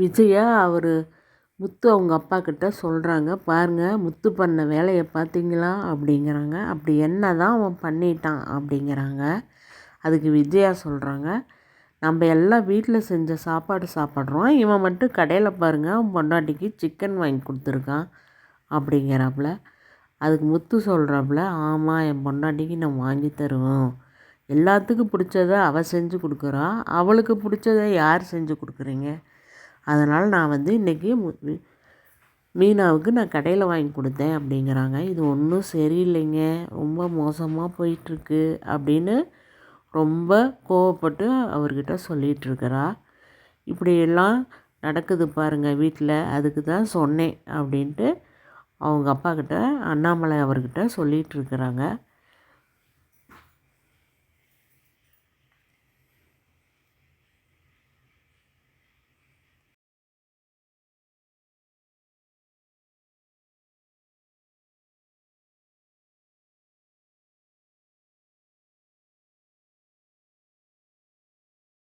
விஜயா அவர் முத்து அவங்க அப்பா கிட்ட சொல்கிறாங்க பாருங்கள் முத்து பண்ண வேலையை பார்த்தீங்களா அப்படிங்கிறாங்க. அப்படி என்ன தான் அவன் பண்ணிட்டான் அப்படிங்கிறாங்க. அதுக்கு விஜயா சொல்கிறாங்க நம்ம எல்லாம் வீட்டில் செஞ்ச சாப்பாடு சாப்பிட்றோம். இவன் மட்டும் கடையில் பாருங்கள் அவன் பொண்டாட்டிக்கு சிக்கன் வாங்கி கொடுத்துருக்கான். அப்படிங்கிறாப்புல. அதுக்கு முத்து சொல்கிறாப்புல ஆமாம் என் பொண்டாட்டிக்கு நான் வாங்கி தருவோம் எல்லாத்துக்கும் பிடிச்சத அவள் செஞ்சு கொடுக்குறா. அவளுக்கு பிடிச்சத யார் செஞ்சு கொடுக்குறீங்க? அதனால் நான் வந்து இன்றைக்கி மீனாவுக்கு நான் கடையில் வாங்கி கொடுத்தேன் அப்படிங்கிறாங்க. இது ஒன்றும் சரியில்லைங்க. ரொம்ப மோசமாக போயிட்டுருக்கு அப்படின்னு ரொம்ப கோவப்பட்டு அவர்கிட்ட சொல்லிகிட்ருக்கிறா இப்படியெல்லாம் நடக்குது பாருங்கள் வீட்டில் அதுக்கு தான் சொன்னேன் அப்படின்ட்டு அவங்க அப்பாக்கிட்ட அண்ணாமலை அவர்கிட்ட சொல்லிகிட்ருக்குறாங்க